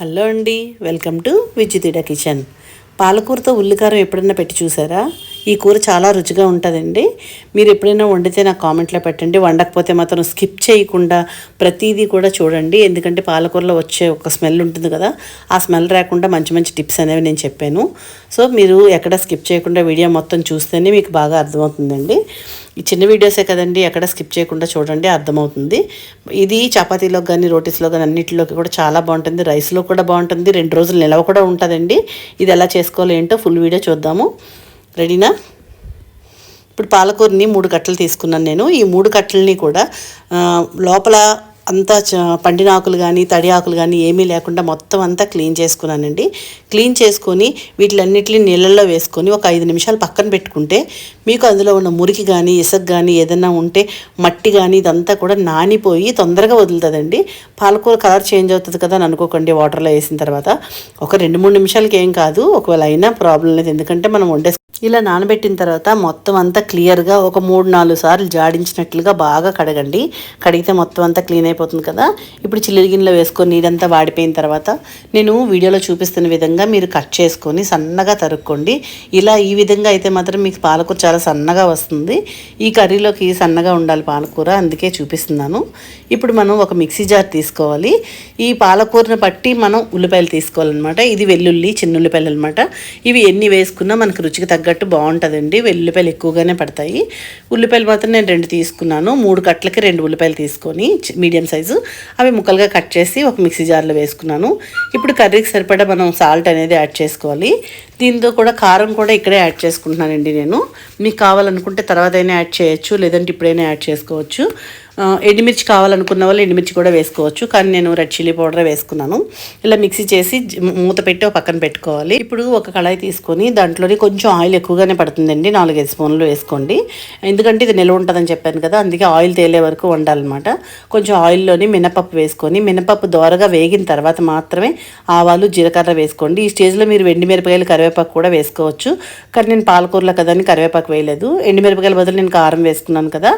Hello అండి welcome to విజితిడ kitchen. పాలకూరతో ఉల్లికారం ఎప్పుడైనా పెట్టి చూసారా? ఈ కూర చాలా రుచిగా ఉంటుందండి. మీరు ఎప్పుడైనా వండితే నాకు కామెంట్లో పెట్టండి. వండకపోతే మాత్రం స్కిప్ చేయకుండా ప్రతిదీ కూడా చూడండి. ఎందుకంటే పాలకూరలో వచ్చే ఒక స్మెల్ ఉంటుంది కదా ఆ స్మెల్ రాకుండా మంచి మంచి టిప్స్ అనేవి నేను చెప్పాను. సో మీరు ఎక్కడ స్కిప్ చేయకుండా వీడియో మొత్తం చూస్తేనే మీకు బాగా అర్థమవుతుందండి. ఈ చిన్న వీడియోసే కదండి ఎక్కడ స్కిప్ చేయకుండా చూడండి అర్థమవుతుంది. ఇది చపాతీలో కానీ రోటీస్లో కానీ అన్నింటిలోకి కూడా చాలా బాగుంటుంది. రైస్లో కూడా బాగుంటుంది. రెండు రోజులు నిలవ కూడా ఉంటుందండి. ఇది ఎలా చేసుకోవాలి ఏంటో ఫుల్ వీడియో చూద్దాము. రెడీనా? ఇప్పుడు పాలకూరని మూడు కట్టలు తీసుకున్నాను నేను. ఈ మూడు కట్టలని కూడా లోపల అంతా చ- పండిన ఆకులు కానీ తడి ఆకులు కానీ ఏమీ లేకుండా మొత్తం అంతా క్లీన్ చేసుకున్నానండి. క్లీన్ చేసుకొని వీటిలన్నిటిని నీళ్ళల్లో వేసుకొని ఒక ఐదు నిమిషాలు పక్కన పెట్టుకుంటే మీకు అందులో ఉన్న మురికి కానీ ఇసుక కానీ ఏదైనా ఉంటే మట్టి కానీ ఇదంతా కూడా నానిపోయి తొందరగా వదులుతుందండి. పాలకూర కలర్ చేంజ్ అవుతుంది కదా అని అనుకోకండి వాటర్లో వేసిన తర్వాత. ఒక రెండు మూడు నిమిషాలకి ఏం కాదు. ఒకవేళ అయినా ప్రాబ్లం లేదు. ఎందుకంటే మనం వండే ఇలా నానబెట్టిన తర్వాత మొత్తం అంతా క్లియర్గా ఒక మూడు నాలుగు సార్లు జాడించినట్లుగా బాగా కడగండి. కడిగితే మొత్తం అంతా క్లీన్ అయిపోతుంది కదా. ఇప్పుడు చిల్లి గిన్నెలో వేసుకొని నీరంతా వాడిపోయిన తర్వాత నేను వీడియోలో చూపిస్తున్న విధంగా మీరు కట్ చేసుకొని సన్నగా తరుక్కోండి. ఇలా ఈ విధంగా అయితే మాత్రం మీకు పాలకూర చాలా సన్నగా వస్తుంది. ఈ కర్రీలోకి సన్నగా ఉండాలి పాలకూర అందుకే చూపిస్తున్నాను. ఇప్పుడు మనం ఒక మిక్సీ జార్ తీసుకోవాలి. ఈ పాలకూరను బట్టి మనం ఉల్లిపాయలు తీసుకోవాలన్నమాట. ఇది వెల్లుల్లి చిన్న ఉల్లిపాయలు అనమాట ఇవి ఎన్ని వేసుకున్నా మనకు రుచికి తగ్గట్టు బాగుంటుందండి. వెల్లుల్లిపాయలు ఎక్కువగానే పడతాయి. ఉల్లిపాయలు మాత్రం నేను రెండు తీసుకున్నాను. మూడు కట్లకి రెండు ఉల్లిపాయలు తీసుకొని మీడియం సైజు. అవి ముక్కలుగా కట్ చేసి ఒక మిక్సీ జార్లో వేసుకున్నాను. ఇప్పుడు కర్రీకి సరిపడా మనం సాల్ట్ అనేది యాడ్ చేసుకోవాలి. దీంతో కూడా కారం కూడా ఇక్కడే యాడ్ చేసుకుంటున్నానండి నేను. మీకు కావాలనుకుంటే తర్వాత అయినా యాడ్ చేయొచ్చు. లేదంటే ఇప్పుడైనా యాడ్ చేసుకోవచ్చు. ఎండుమిర్చి కావాలనుకున్న వాళ్ళు ఎండుమిర్చి కూడా వేసుకోవచ్చు. కానీ నేను రెడ్ చిల్లీ పౌడర్ వేసుకున్నాను. ఇలా మిక్సీ చేసి మూత పెట్టి ఒక పక్కన పెట్టుకోవాలి. ఇప్పుడు ఒక కళాయి తీసుకొని దాంట్లోని కొంచెం ఆయిల్ ఎక్కువగానే పడుతుందండి. నాలుగైదు స్పూన్లు వేసుకోండి. ఎందుకంటే ఇది నిల్వ ఉంటుందని చెప్పాను కదా అందుకే ఆయిల్ తేలే వరకు వండాలన్నమాట. కొంచెం ఆయిల్లోని మినపప్పు వేసుకొని మినపప్పు దోరగా వేగిన తర్వాత మాత్రమే ఆవాలు జీలకర్ర వేసుకోండి. ఈ స్టేజ్లో మీరు వెండి మిరపకాయలు కరివేపాకు కూడా వేసుకోవచ్చు. కానీ నేను పాలకూరలో కదా అని కరివేపాకు వేయలేదు. ఎండుమిరపకాయల బదులు నేను కారం వేసుకున్నాను కదా.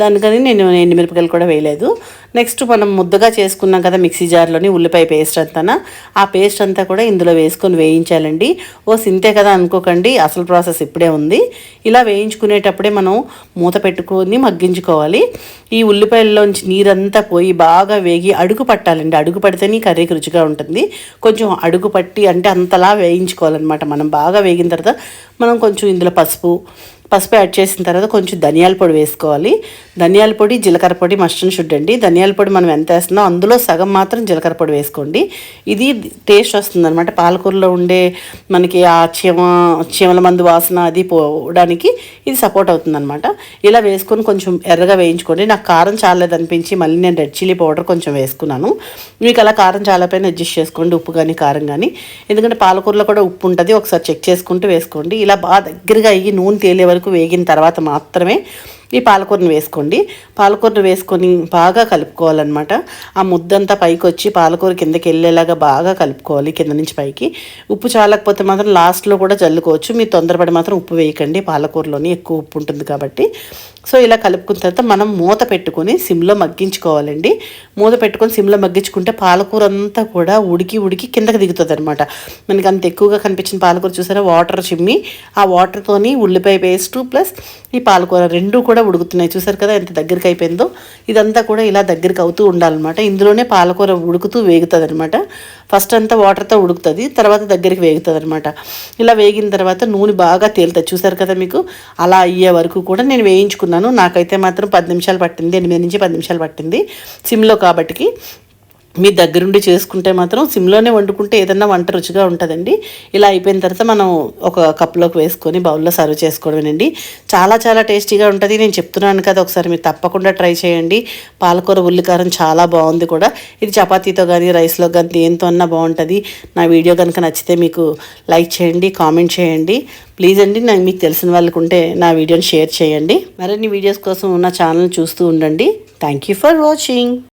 దానికని నేను ఎండుమిరపకాయలు కూడా వేయలేదు. నెక్స్ట్ మనం ముద్దగా చేసుకున్నాం కదా మిక్సీ జార్లోని ఉల్లిపాయ పేస్ట్ అంతా ఆ పేస్ట్ అంతా కూడా ఇందులో వేసుకొని వేయించాలండి. ఓ సింతే కదా అనుకోకండి అసలు ప్రాసెస్ ఇప్పుడే ఉంది. ఇలా వేయించుకునేటప్పుడే మనం మూత పెట్టుకొని మగ్గించుకోవాలి. ఈ ఉల్లిపాయల్లోంచి నీరంతా పోయి బాగా వేగి అడుగు పట్టాలండి. అడుగు పడితేనే కర్రీకి రుచిగా ఉంటుంది. కొంచెం అడుగు పట్టి అంటే అంతలా వేయించుకోవాలన్నమాట. మనం బాగా వేగిన తర్వాత మనం కొంచెం ఇందులో పసుపు పసుపు యాడ్ చేసిన తర్వాత కొంచెం ధనియాల పొడి వేసుకోవాలి. ధనియాల పొడి జీలకర్ర పొడి మస్ట్ షుడ్ అండి. ధనియాల పొడి మనం ఎంత వేస్తున్నాం అందులో సగం మాత్రం జీలకర్ర పొడి వేసుకోండి. ఇది టేస్ట్ వస్తుంది అనమాట పాలకూరలో ఉండే మనకి ఆ చీమ చీమల మందు వాసన అది పోవడానికి ఇది సపోర్ట్ అవుతుందన్నమాట. ఇలా వేసుకొని కొంచెం ఎర్రగా వేయించుకోండి. నాకు కారం చాలేదు అనిపించి మళ్ళీ నేను రెడ్ చిల్లీ పౌడర్ కొంచెం వేసుకున్నాను. మీకు అలా కారం చాలా పైన అడ్జస్ట్ చేసుకోండి. ఉప్పు కానీ కారం కానీ ఎందుకంటే పాలకూరలో కూడా ఉప్పు ఉంటుంది. ఒకసారి చెక్ చేసుకుంటూ వేసుకోండి. ఇలా బాగా దగ్గరగా అయ్యి నూనె తేలే వరకు వేగిన తర్వాత మాత్రమే ఈ పాలకూరను వేసుకోండి. పాలకూరను వేసుకొని బాగా కలుపుకోవాలన్నమాట. ఆ ముద్దంతా పైకి వచ్చి పాలకూర కిందకి వెళ్ళేలాగా బాగా కలుపుకోవాలి కింద నుంచి పైకి. ఉప్పు చాలకపోతే మాత్రం లాస్ట్లో కూడా చల్లుకోవచ్చు. మీరు తొందరపడి మాత్రం ఉప్పు వేయకండి. పాలకూరలోని ఎక్కువ ఉప్పు ఉంటుంది కాబట్టి. సో ఇలా కలుపుకున్న తర్వాత మనం మూత పెట్టుకొని సిమ్లో మగ్గించుకోవాలండి. మూత పెట్టుకొని సిమ్లో మగ్గించుకుంటే పాలకూర అంతా కూడా ఉడికి ఉడికి కిందకి దిగుతుంది అనమాట మనకి అంత ఎక్కువగా కనిపించిన పాలకూర చూసారా? వాటర్ చిమ్మి ఆ వాటర్తోని ఉల్లిపాయ పేస్ట్ ప్లస్ ఈ పాలకూర రెండు కూడా ఉడుకుతున్నాయి. చూసారు కదా ఎంత దగ్గరికి అయిపోయిందో? ఇదంతా కూడా ఇలా దగ్గరికి అవుతూ ఉండాలన్నమాట. ఇందులోనే పాలకూర ఉడుకుతూ వేగుతుంది అనమాట ఫస్ట్ అంతా వాటర్తో ఉడుకుతుంది తర్వాత దగ్గరికి వేగుతుంది అనమాట ఇలా వేగిన తర్వాత నూనె బాగా తేలుతుంది. చూసారు కదా మీకు? అలా అయ్యే వరకు కూడా నేను వేయించుకున్నాను. నాకైతే మాత్రం పది నిమిషాలు పట్టింది ఎనిమిది నుంచి పది నిమిషాలు పట్టింది సిమ్లో కాబట్టికి. మీ దగ్గరుండి చేసుకుంటే మాత్రం సిమ్లోనే వండుకుంటే ఏదన్నా వంట రుచిగా ఉంటుందండి. ఇలా అయిపోయిన తర్వాత మనం ఒక కప్లోకి వేసుకొని బౌల్లో సర్వ్ చేసుకోవడమేనండి. చాలా చాలా టేస్టీగా ఉంటుంది. నేను చెప్తున్నాను కదా ఒకసారి మీరు తప్పకుండా ట్రై చేయండి. పాలకూర ఉల్లికారం చాలా బాగుంది కూడా. ఇది చపాతీతో కానీ రైస్లో కానీ దేంతో అన్నా బాగుంటుంది. నా వీడియో కనుక నచ్చితే మీకు లైక్ చేయండి కామెంట్ చేయండి. ప్లీజ్ అండి నాకు మీకు తెలిసిన వాళ్ళకు ఉంటే నా వీడియోని షేర్ చేయండి. మరిన్ని వీడియోస్ కోసం నా ఛానల్ చూస్తూ ఉండండి. Thank you for watching.